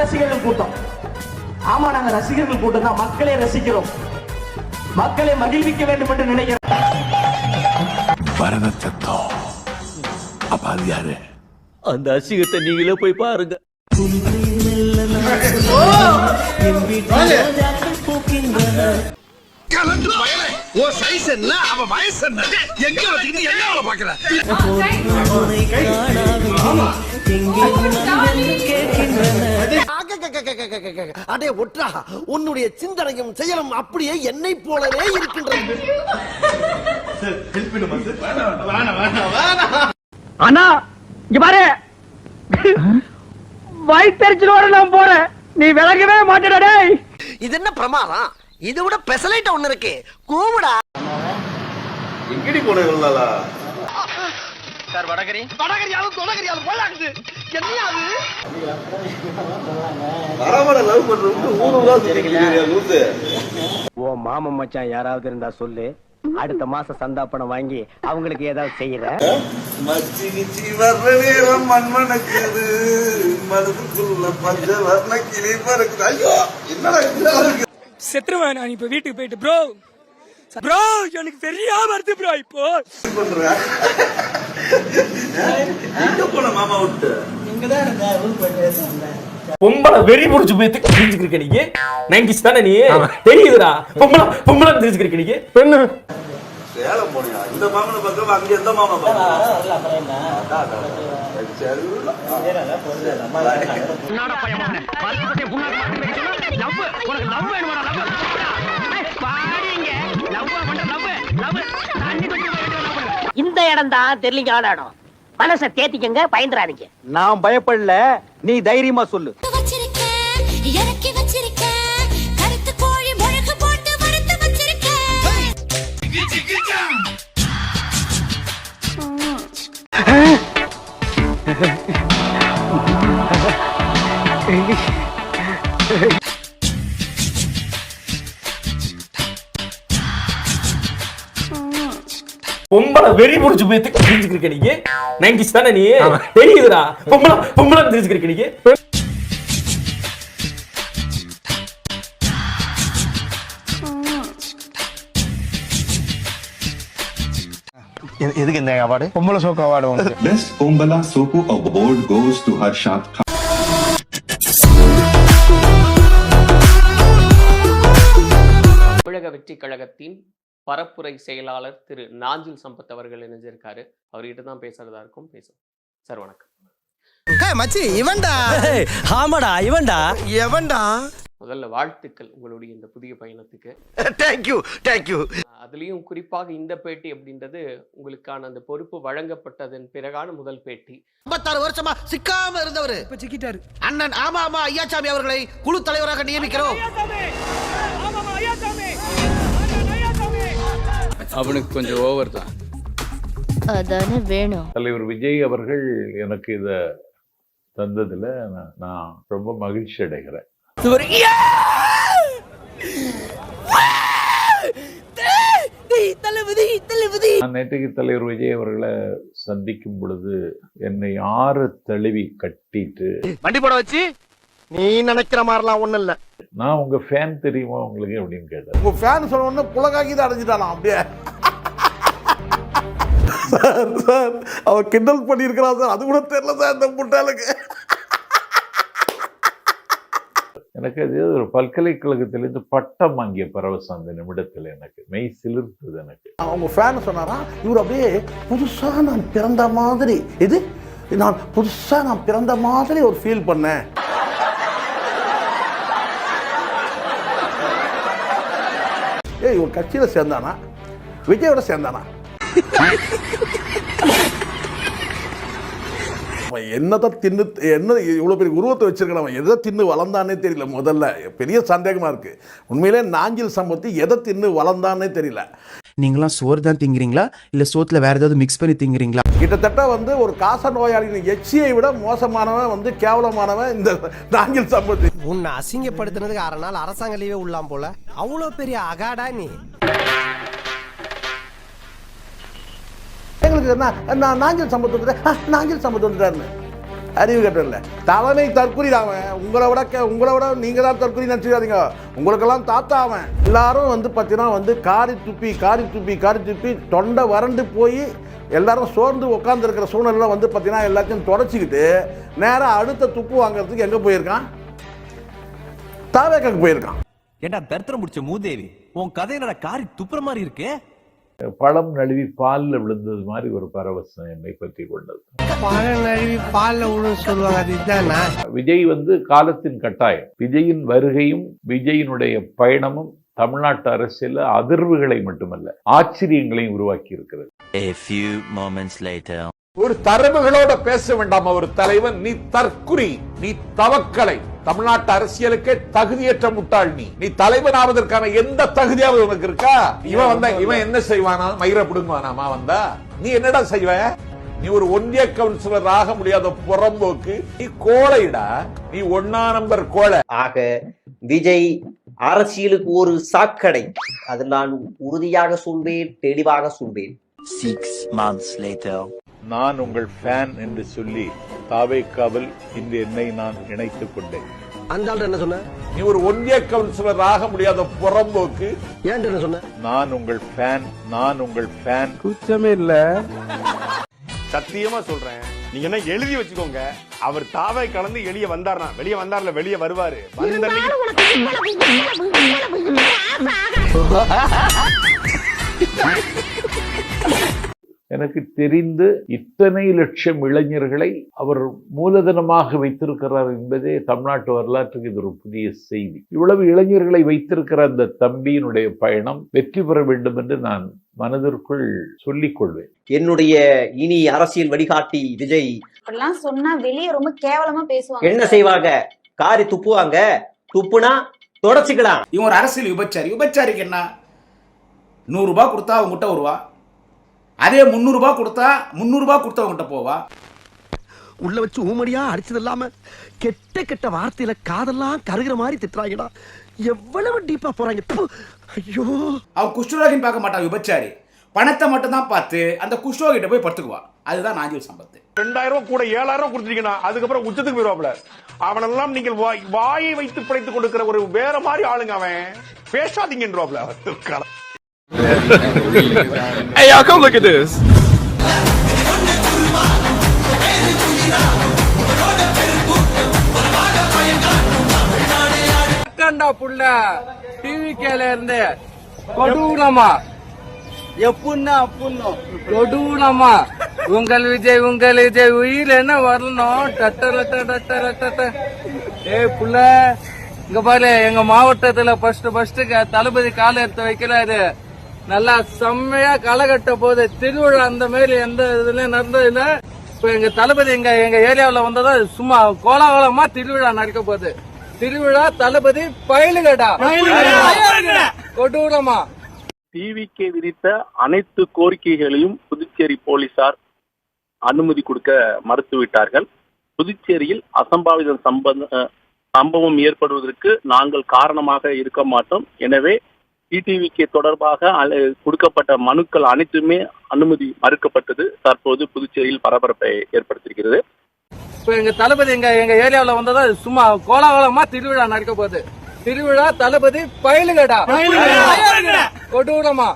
ரசிகர்கள் கூட்டம். ஆமா நாங்க ரசிகர்கள் கூட்டம் தான். மக்களை ரசிக்கிறோம். மக்களை மகிழ்விக்க வேண்டும் என்று நினைக்கிறோம். பரத சத்தம் அப்ப அது யாரு? அந்த அசிங்கத்தை நீங்களே போய் பாருங்க. ஓ சைஸ் என்ன அவ வயசு என்ன எங்க வச்சுக்கிட்டு என்ன அவளை பாக்குற அடே ஒற்றா உன்னுடைய சிந்தனையும் செயலும் அப்படியே என்னை போலவே இருக்கின்றது. அண்ணா இங்க பாரு. வயிற்றுச்சலோட நான் போறேன். நீ விலகவே மாட்டேடா டேய். இது என்ன பிரமாதம்? இது விட பெசலைட்ட ஒண்ணு இருக்கு. கூவுடா. வடகரியாலும் தொடகரியாலும் போலாகுது என்னையா அது? ஓ மாமன் மச்சான் யாராவது இருந்தா சொல்லு. அடுத்த மாசம் சந்தா பணம் வாங்கி அவங்களுக்கு ஏதாவது செய்யற. மச்சி கிச்சி வர்ற நேரம் மண்மணக்குது. மனதுக்குள்ள பஞ்ச வர்ண கிளி பறக்குது. ஐயோ என்னடா செத்துருவேன் நான் இப்ப வீட்டுக்கு போயிட்டு ப்ரோ ப்ரோ எனக்கு பெரிய வருது ப்ரோ இப்போ. பண்ற? மாமா விட்டு? பொம்பளை வெறி புடிச்சு போய் தெரிஞ்சுக்கிருக்க நீங்க. நைன்டிஸ் தானே நீ? தெரியுதுடா. பொம்பளை பொம்பளை தெரிஞ்சுக்கிருக்க நீங்க. பெண்ணு. சேலம் போனியா? இந்த மாமனை பக்கம் அங்க எந்த மாமா இந்த இடம் தான் தெரியலீங்க இடம் மனசை தேத்திக்கங்க பயந்துறாதீங்க. நான் பயப்படல நீ தைரியமா சொல்லு. வச்சிருக்கேன் பொம்பளை வெறி புடிச்சு போய் தெரிஞ்சுக்கிருக்க நீங்க நைன்டிஸ் தானே நீ? தெரியுதுடா. பொம்பளை பொம்பளை தெரிஞ்சுக்கிருக்க நீங்க எதுக்கு இந்த அவார்டு? பொம்பளை சோக்கு அவார்டு உனக்கு. Best Pombala Sopu award goes to Harshat Khan. தமிழக வெற்றி கழகத்தின் பரப்புரை செயலாளர் திரு நாஞ்சில் சம்பத் அவர்கள் இணைஞ்சிருக்காரு. அவர்கிட்ட தான் பேசுறதா இருக்கும் பேசுவோம். சார் வணக்கம். மச்சி இவன்டா? ஆமாடா இவன்டா? எவன்டா? முதல்ல வாழ்த்துக்கள் உங்களுடைய இந்த புதிய பயணத்துக்கு. தேங்க்யூ தேங்க்யூ அதுலயும் குறிப்பாக இந்த பேட்டி அப்படின்றது உங்களுக்கான அந்த பொறுப்பு வழங்கப்பட்டதன் பிறகான முதல் பேட்டி. ஐம்பத்தாறு வருஷமா சிக்காம இருந்தவரு. இப்ப சிக்கிட்டாரு. அண்ணன் ஆமா ஆமா ஐயாசாமி அவர்களை குழு தலைவராக நியமிக்கிறோம். அவனுக்கு கொஞ்சம் ஓவர் தான். அதானே வேணும். தலைவர் விஜய் அவர்கள் எனக்கு இத தந்ததுல நான் நான் ரொம்ப மகிழ்ச்சி அடைகிறேன். நான் நேற்றுக்கு தலைவர் விஜய் அவர்களை சந்திக்கும் பொழுது என்னை ஆறு தழுவி கட்டிட்டு வண்டி போட வச்சு? நீ நினைக்கிற மாதிரிலாம் ஒண்ணும் இல்ல. நான் உங்க ஃபேன் தெரியுமா உங்களுக்கு அப்படின்னு கேட்டார். உங்க ஃபேன் சொன்ன உடனே புலகாக்கி தான் அடைஞ்சிட்டானா அப்படியே. சார் சார் அவ கிண்டல் பண்ணியிருக்கிறா சார். அது கூட தெரியல சார் இந்த முட்டாளுக்கு. எனக்கு அது ஒரு பல்கலைக்கழகத்திலிருந்து பட்டம் வாங்கிய பரவசம் அந்த நிமிடத்தில் எனக்கு. மெய் சிலிர்த்தது எனக்கு. அவங்க ஃபேன் சொன்னாரா? இவர் அப்படியே புதுசா நான் பிறந்த மாதிரி. இது நான் புதுசா நான் பிறந்த மாதிரி ஒரு ஃபீல் பண்ணேன். ஏய் ஒரு கட்சியில சேர்ந்தானா? விஜயோட சேர்ந்தானா? அவன் என்னதான் தின்னு என்ன இவ்வளோ பெரிய உருவத்தை வச்சிருக்கான் அவன் எதை தின்னு வளர்ந்தானே தெரியல முதல்ல. பெரிய சந்தேகமா இருக்கு. உண்மையிலே நாஞ்சில் சம்பத்தி எதை தின்னு வளர்ந்தானே தெரியல. நீங்களாம் சோறு தான் திங்குறீங்களா? இல்ல சோத்துல வேற ஏதாவது மிக்ஸ் பண்ணி திங்குறீங்களா? கிட்டத்தட்ட வந்து ஒரு காச நோயாளியின் எச்சியை விட மோசமானவன் வந்து கேவலமானவன் இந்த நாஞ்சில் சம்பத்தி. உன்னை அசிங்கப்படுத்தினதுக்கு அரை நாள் அரசாங்க லீவே உள்ளாம் போல. அவ்வளவு பெரிய அகாடா நீ. எங்களுக்கு என்ன? நான் நாஞ்சில் சம்பத் வந்துட்டேன் நாஞ்சில் சம்பத் வந்துட்டாருன்னு. அறிவு கட்டல தலைமை தற்குறி அவன். உங்களை விட உங்களை விட நீங்க தான் தற்குறி நினச்சிக்காதீங்க. உங்களுக்கெல்லாம் தாத்தா அவன். எல்லாரும் வந்து பார்த்தீங்கன்னா வந்து காரி துப்பி காரி துப்பி காரி துப்பி தொண்டை வறண்டு போய் எல்லாரும் சோர்ந்து உட்காந்துருக்கிற சூழ்நிலை வந்து பார்த்தீங்கன்னா எல்லாத்தையும் தொடச்சிக்கிட்டு நேராக அடுத்த துப்பு வாங்குறதுக்கு எங்கே போயிருக்கான்? தாவேக்காக்கு போயிருக்கான். ஏண்டா தரித்திரம் முடிச்ச மூதேவி உன் கதை என்னடா காரி துப்புற மாதிரி இருக்கே? பழம் நழுவி பால்ல விழுந்தது மாதிரி ஒரு பரவசம் என்னை பற்றி கொண்டது. பால்ல விழுன்னு சொல்லுவாங்க அது இதுதானா விஜய் வந்து காலத்தின் கட்டாயம். விஜயின் வருகையும் விஜயினுடைய பயணமும் தமிழ்நாட்டு அரசியல அதிர்வுகளை மட்டுமல்ல ஆச்சரியங்களையும் உருவாக்கி இருக்கிறது A few moments later. ஒரு தரவுகளோட பேச வேண்டாம் ஒரு தலைவன். நீ தற்குறி நீ தவக்கலை. தமிழ்நாட்டு அரசியலுக்கே தகுதியற்ற முட்டாள் நீ. நீ தலைவன் ஆவதற்கான எந்த தகுதியாவது உனக்கு இருக்கா? இவன் வந்தா இவன் என்ன செய்வானா? மயிரை பிடுங்குவானாமா வந்தா? நீ என்னடா செய்வ? நீ ஒரு ஒன்றிய கவுன்சிலர் ஆக முடியாத புறம்போக்கு. நீ கோழைடா. நீ ஒன்னா நம்பர் கோழை. ஆக விஜய் அரசியலுக்கு ஒரு சாக்கடை. அதில் நான் உறுதியாக சொல்வேன் தெளிவாக சொல்வேன். Six months later. நான் உங்கள் ஃபேன் என்று சொல்லி தாவேக்காவில் இன்று என்னை நான் இணைத்துக் கொண்டேன். அந்த ஆள் என்ன சொன்ன? நீ ஒரு ஒன்றிய கவுன்சிலர் ஆக முடியாத புறம்போக்கு ஏன்ட்டு என்ன சொன்ன? நான் உங்கள் ஃபேன் நான் உங்கள் ஃபேன் குச்சமே இல்ல. சத்தியமா சொல்றேன். நீங்க என்ன எழுதி வச்சுக்கோங்க. அவர் தாவை கலந்து வெளியே வந்தார்னா வெளியே வந்தார்ல வெளியே வருவாரு. வந்த எனக்கு தெரிந்து இத்தனை லட்சம் இளைஞர்களை அவர் மூலதனமாக வைத்திருக்கிறார் என்பதே தமிழ்நாட்டு வரலாற்றுக்கு இது ஒரு புதிய செய்தி. இவ்வளவு இளைஞர்களை வைத்திருக்கிற அந்த தம்பியினுடைய பயணம் வெற்றி பெற வேண்டும் என்று நான் மனதிற்குள் சொல்லிக் கொள்வேன். என்னுடைய இனி அரசியல் வழிகாட்டி விஜய். அப்படிலாம் சொன்னா வெளியே ரொம்ப கேவலமா பேசுவாங்க. என்ன செய்வாங்க? காரி துப்புவாங்க? துப்புனா தொடச்சிக்கலாம். இவன் ஒரு அரசியல் விபச்சாரி. விபச்சாரிக்கு என்ன? நூறுரூபா கொடுத்தா அவங்ககிட்ட வருவா அதே முந்நூறுரூபா கொடுத்தா முந்நூறுரூபா கொடுத்தா அவங்ககிட்ட போவா. உள்ள வச்சு ஊமடியா அடிச்சது இல்லாம கெட்ட கெட்ட வார்த்தையில காதெல்லாம் கருகிற மாதிரி திட்டுறாங்கடா. எவ்வளவு டீப்பா போறாங்க. ஐயோ. அவன் குஷ்டரோகின்னு பார்க்க மாட்டான் விபச்சாரி. பணத்தை மட்டும் தான் பார்த்து அந்த குஷ்டரோகிட்ட போய் படுத்துக்குவா. அதுதான் நாஞ்சில் சம்பத்து. ரெண்டாயிரம் ரூபாய் கூட ஏழாயிரம் ரூபாய் கொடுத்துட்டீங்கன்னா அதுக்கப்புறம் உச்சத்துக்கு போயிருவாப்ல அவனெல்லாம் நீங்கள் வாய்- வாயை வைத்து பிழைத்துக் கொடுக்கிற ஒரு வேற மாதிரி ஆளுங்க அவன். பேசாதீங்கன்றாப்ல Hey y'all come look at this. புள்ள டிவி கேல இருந்து கொடூரமா. எப்புன்னா அப்புன்னு கொடூரமா. உங்கள் விஜய் உங்கள் விஜய் உயிர் என்ன வரணும் டட்ட ரட்ட டட்ட ரட்ட ஏய் புள்ள இங்க பாரு எங்க மாவட்டத்துல ஃபர்ஸ்ட் ஃபர்ஸ்ட் தளபதி கால எடுத்து வைக்கிறாரு. நல்லா செம்மையா களை கட்ட போகுது திருவிழா அந்த மாதிரி எந்த இதுலயும் நடந்தது இல்ல இப்ப எங்க தளபதி எங்க எங்க ஏரியாவுல வந்ததா சும்மா கோலாகலமா திருவிழா நடக்க போகுது. திருவிழா தளபதி பயிலுகடா. கொடூரமா. டிவிக்கு விதித்த அனைத்து கோரிக்கைகளையும் புதுச்சேரி போலீசார் அனுமதி கொடுக்க மறுத்துவிட்டார்கள். புதுச்சேரியில் அசம்பாவிதம் சம்பந்த சம்பவம் ஏற்படுவதற்கு நாங்கள் காரணமாக இருக்க மாட்டோம். எனவே டிடிவிக்கு தொடர்பாக அல- கொடுக்கப்பட்ட மனுக்கள் அனைத்துமே அனுமதி மறுக்கப்பட்டது. தற்போது புதுச்சேரியில் பரபரப்பை ஏற்படுத்தியிருக்கிறது. இப்ப எங்க தளபதி எங்க எங்க ஏரியாவுல வந்ததா சும்மா கோலாகலமா திருவிழா நடக்க போகுது. திருவிழா தளபதி பயிலுகடா கொடூரமா.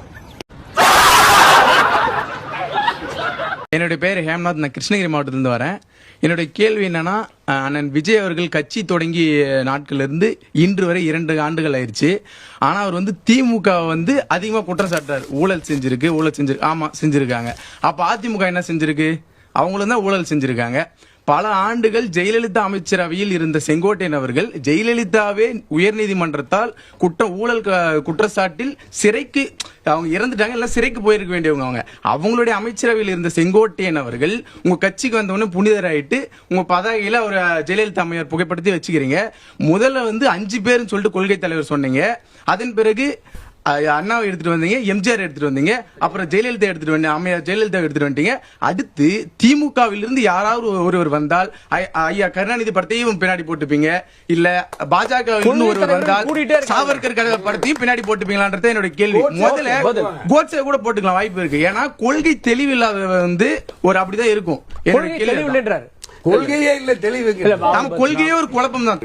என்னுடைய பேர் ஹேம்நாத். நான் கிருஷ்ணகிரி மாவட்டத்திலிருந்து வரேன். என்னுடைய கேள்வி என்னன்னா அண்ணன் விஜய் அவர்கள் கட்சி தொடங்கி நாட்கள்லேருந்து இன்று வரை இரண்டு ஆண்டுகள் ஆயிடுச்சு ஆனால் அவர் வந்து திமுக வந்து அதிகமாக குற்றம் சாட்டுறாரு. ஊழல் செஞ்சிருக்கு ஊழல் செஞ்சிருக்கு ஆமாம் செஞ்சிருக்காங்க. அப்போ அதிமுக என்ன செஞ்சிருக்கு? அவங்களும் தான் ஊழல் செஞ்சிருக்காங்க. பல ஆண்டுகள் ஜெயலலிதா அமைச்சரவையில் இருந்த செங்கோட்டையன் அவர்கள் ஜெயலலிதாவே உயர்நீதிமன்றத்தால் குற்ற ஊழல் க- குற்றச்சாட்டில் சிறைக்கு அவங்க இறந்துட்டாங்க எல்லாம் சிறைக்கு போயிருக்க வேண்டியவங்க அவங்க. அவங்களுடைய அமைச்சரவையில் இருந்த செங்கோட்டையன் அவர்கள் உங்க கட்சிக்கு வந்தவொடனே புனிதராயிட்டு உங்க பதாகையில ஒரு ஜெயலலிதா அம்மையார் புகைப்படுத்தி வச்சுக்கிறீங்க. முதல்ல வந்து அஞ்சு பேர்னு சொல்லிட்டு கொள்கை தலைவர் சொன்னீங்க. அதன் பிறகு அண்ணாவை எடுத்துட்டு வந்தீங்க எம்ஜிஆர் எடுத்துட்டு வந்தீங்க அப்புறம் ஜெயலலிதா எடுத்துட்டு வந்தீங்க அம்மையார் ஜெயலலிதா எடுத்துட்டு வந்துட்டீங்க அடுத்து திமுகவிலிருந்து யாராவது ஒருவர் வந்தால் ஐயா கருணாநிதி படத்தையும் பின்னாடி போட்டுப்பீங்க. இல்ல பாஜக ஒருவர் வந்தால் சாவர்கர் கழக படத்தையும் பின்னாடி போட்டுப்பீங்களான்றது என்னோட கேள்வி. முதல்ல கோட்ஸே கூட போட்டுக்கலாம் வாய்ப்பு இருக்கு. ஏன்னா கொள்கை தெளிவில்லாத வந்து ஒரு அப்படிதான் இருக்கும். என்னோட கேள்வி அதான். கொள்கையே இல்ல நம்ம கொள்கையே ஒரு குழப்பம் தான்